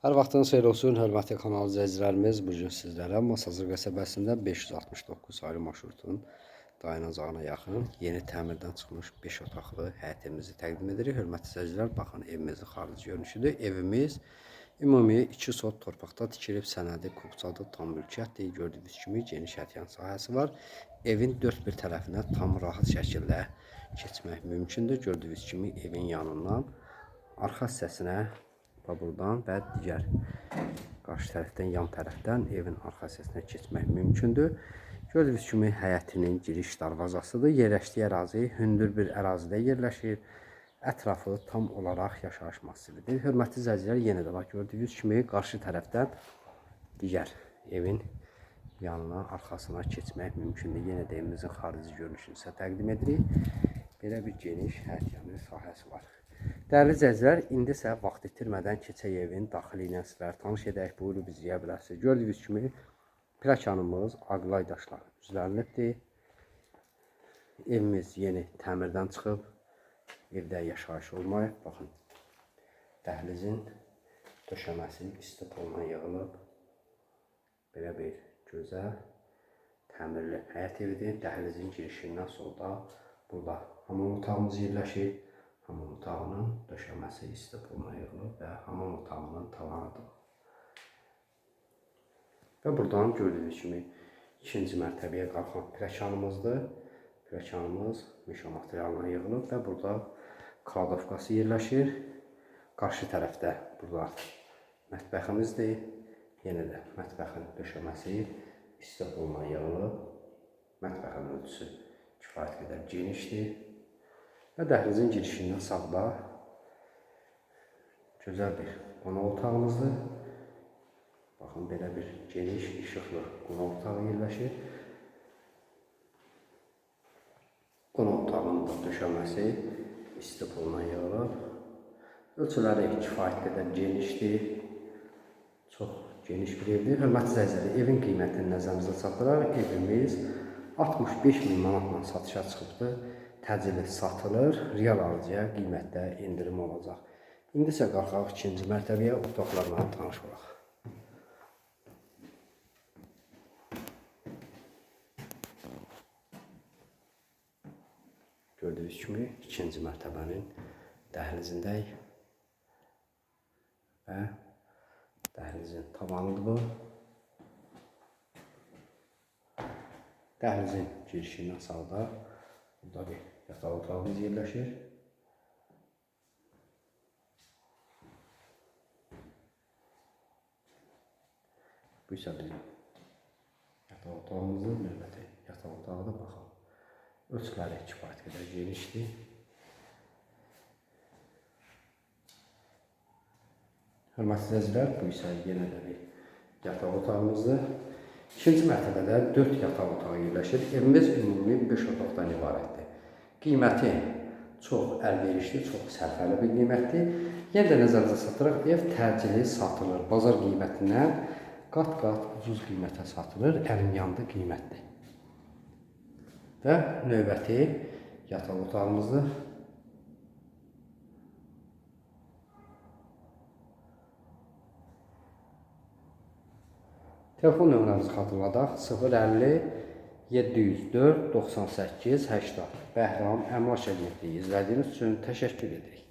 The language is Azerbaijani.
Hər vaxtınız xeyir olsun, hörmətli kanal izləyicilərimiz. Bu gün sizlərə Masazır qəsəbəsində 569 saylı marşrutun dayanacağına yaxın yeni təmirdən çıxmış 5 otaqlı həyətimizi təqdim edirik. Hörmətli izləyicilər, baxın evimizin xarici görünüşüdür. Evimiz ümumi 2 sot torpaqda tikilib sənədi kubçadır, tam mülkiyyətdir. Gördüyünüz kimi geniş ətyan sahəsi var. Evin dörd bir tərəfinə tam rahat şəkildə keçmək mümkündür. Gördüyünüz kimi evin yanından arxa hissəsinə və buradan və digər qarşı tərəfdən, yan tərəfdən evin arxa hissəsinə keçmək mümkündür. Gördüyünüz kimi həyətinin giriş darvazasıdır. Yerləşdiyi ərazi hündür bir ərazidə yerləşir. Ətrafı tam olaraq yaşayış massividir. Hörmətli izləyicilər, yenə də bax gördüyünüz kimi qarşı tərəfdən digər evin yanına, arxasına keçmək mümkündür. Yenə də evimizin xarici görünüşünü sizə təqdim edirik. Belə bir geniş həyətyanı sahəsi var. Dəyərli izləyicilər, indi isə vaxt itirmədən keçək evin daxili ilə sizlər tanış edək, buyurub izləyə bilərsiniz. Gördüyünüz kimi plakanımız ağlay daşlar üzərinlikdir. Evimiz yeni təmirdən çıxıb, evdə yaşayış olmayıb. Baxın, dəhlizin döşəməsi isti poluna yığılıb. Belə bir gözəl təmirli həyət evidir. Dəhlizin girişindən solda burada hamam otağımız yerləşir. Hamam otağının döşəməsi isti puluna yığılıb və hamam otağının tavanıdır. Və buradan gördüyünüz kimi ikinci mərtəbəyə qalxan pləkanımızdır. Pləkanımız mişa materialına yığılıb və burada kladovkası yerləşir. Qarşı tərəfdə burada mətbəximizdir. Yenə də mətbəxin döşəməsi isti puluna yığılıb. Mətbəxin ölçüsü kifayət qədər genişdir. Və dəhlizin girişindən sağda gözəl bir qonaq otağımızdır. Baxın, belə bir geniş, işıqlı qonaq otağı yerləşir. Qonaq otağının da döşəməsi isti puluna yığılıb. Ölçüləri kifayət qədər genişdir. Çox geniş bir evdir. Hörmətli izləyicilər, evin qiymətini nəzərimizdə çatdıraraq evimiz 65 min manatla satışa çıxıbdır təcili satılır, real alıcıya qiymətdə indirim olacaq. İndi isə qalxaq ikinci mərtəbəyə otaqlarla tanış olaq. Gördüyünüz kimi ikinci mərtəbənin dəhlizindəyik və dəhlizin tavanıdır bu. Dəhlizin girişindən sağda Burada bir yataq otağımız yerləşir. Bu isə bizim yataq otağımızın növbəti da baxın. Ölçüləri kifayət qədər genişdir. Hörmətli izləyicilər, bu isə yenə də bir yataq otağımızdır. İkinci mərtəbədə 4 yataq otağı yerləşir. Evimiz ümumi 5 otaqdan ibarətdir. Qiyməti çox əlverişli, çox sərfəli bir qiymətdir. Yenə də nəzərdə satıraq, ev təcili satılır. Bazar qiymətindən qat-qat ucuz qiymətə satılır. Əlim yandı qiymətdir. Və növbəti yataq otağımızdır. Telefon nömrəmizi xatırladaq. 050 704 98 80. Bəhram Əmlak Agentliyi izlədiyiniz üçün təşəkkür edirik.